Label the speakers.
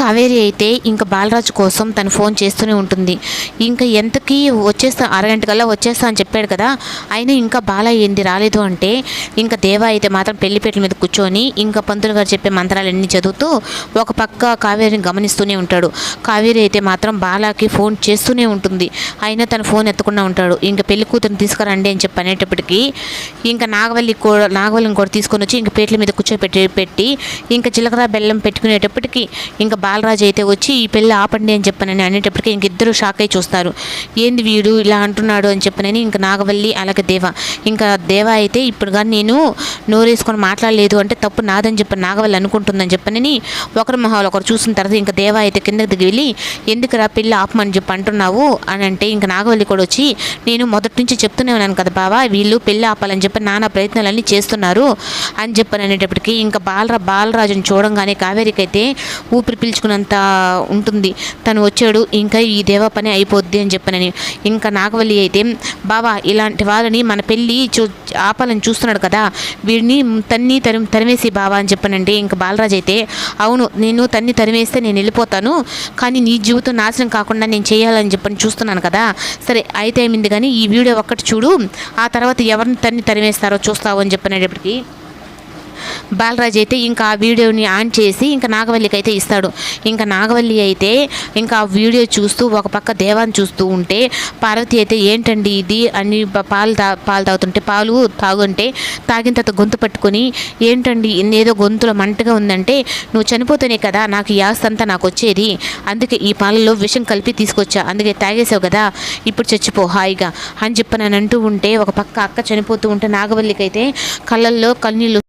Speaker 1: కావేరి అయితే ఇంకా బాలరాజు కోసం తను ఫోన్ చేస్తూనే ఉంటుంది. ఇంకా ఎంతకీ వచ్చేస్తా అరగంట కల్లా వచ్చేస్తా అని చెప్పాడు కదా అయినా ఇంకా బాల ఏంది రాలేదు అంటే ఇంకా దేవ అయితే మాత్రం పెళ్ళిపేటల మీద కూర్చొని ఇంకా పంతులు గారు చెప్పే మంత్రాలన్నీ చదువుతూ ఒక పక్క కావేరిని గమనిస్తూనే ఉంటాడు. కావేరి అయితే మాత్రం బాలాకి ఫోన్ చేస్తూనే ఉంటుంది. అయినా తను ఫోన్ ఎత్తకుండా ఉంటాడు. ఇంకా పెళ్ళి కూతురు తీసుకురండి అని చెప్పి అనేటప్పటికీ ఇంకా నాగవల్లి కూడా నాగవల్లిని కూడా తీసుకొని వచ్చి ఇంకా పేట్ల మీద కూర్చోపెట్టి పెట్టి ఇంకా జీలకర్ర బెల్లం పెట్టుకునేటప్పటికీ ఇంకా బాలరాజు అయితే వచ్చి ఈ పెళ్ళి ఆపండి అని చెప్పనని అనేటప్పటికీ ఇంక ఇద్దరు షాక్ అయి చూస్తారు. ఏంది వీడు ఇలా అంటున్నాడు అని చెప్పనని ఇంకా నాగవల్లి అలాగే దేవ. ఇంకా దేవ అయితే ఇప్పుడు కానీ నేను నోరేసుకొని మాట్లాడలేదు అంటే తప్పు నాదని చెప్పి నాగవల్లి అనుకుంటుందని చెప్పనని ఒకరి మొహాలు ఒకరు చూసిన తర్వాత ఇంకా దేవ అయితే కిందకి దిగి వెళ్ళి ఎందుకురా పెళ్ళి ఆపమని చెప్పి అంటున్నావు? అని అంటే ఇంకా నాగవల్లి కూడా వచ్చి నేను మొదటి నుంచి చెప్తూనే ఉన్నాను కదా బావా వీళ్ళు పెళ్ళి ఆపాలని చెప్పి నానా ప్రయత్నాలన్నీ చేస్తున్నారు అని చెప్పని అనేటప్పటికీ ఇంకా బాలరా బాలరాజుని చూడంగానే కావేరికైతే ఊపిరి పిలుచుకున్నంత ఉంటుంది. తను వచ్చాడు ఇంకా ఈ దేవ పని అయిపోద్ది అని చెప్పనని. ఇంకా నాగవల్లి అయితే బావా ఇలాంటి వాళ్ళని మన పెళ్ళి చూ ఆపాలని చూస్తున్నాడు కదా. వీడిని తన్ని తరి తరిమేసి బావా అని చెప్పనంటే ఇంకా బాలరాజు అయితే అవును నేను తన్ని తరిమేస్తే నేను వెళ్ళిపోతాను. కానీ నీ జీవితం నాశనం కాకుండా నేను చేయాలని చెప్పని చూస్తున్నాను కదా. సరే అయితే ఏమింది కానీ ఈ వీడియో ఒక్కటి చూడు. ఆ తర్వాత ఎవరిని తన్ని తరిమేస్తారో చూస్తావు అని చెప్పనేటప్పటికీ బాలరాజు అయితే ఇంకా ఆ వీడియోని ఆన్ చేసి ఇంకా నాగవల్లికి అయితే ఇస్తాడు. ఇంకా నాగవల్లి అయితే ఇంకా ఆ వీడియో చూస్తూ ఒక పక్క దేవాన్ని చూస్తూ ఉంటే పార్వతి అయితే ఏంటండి ఇది అని పాలు తా పాలు తాగుతుంటే పాలు తాగుంటే తాగిన తర్వాత గొంతు పట్టుకొని ఏంటండి ఏదో గొంతులో మంటగా ఉందంటే నువ్వు చనిపోతేనే కదా నాకు ఈ అంతా నాకు వచ్చేది. అందుకే ఈ పాలలో విషం కలిపి తీసుకొచ్చా. అందుకే తాగేసావు కదా. ఇప్పుడు చచ్చిపో హాయిగా అని చెప్పి నేను అంటూ ఉంటే ఒక పక్క అక్క చనిపోతూ ఉంటే నాగవల్లికి అయితే కళ్ళల్లో కన్నీళ్ళు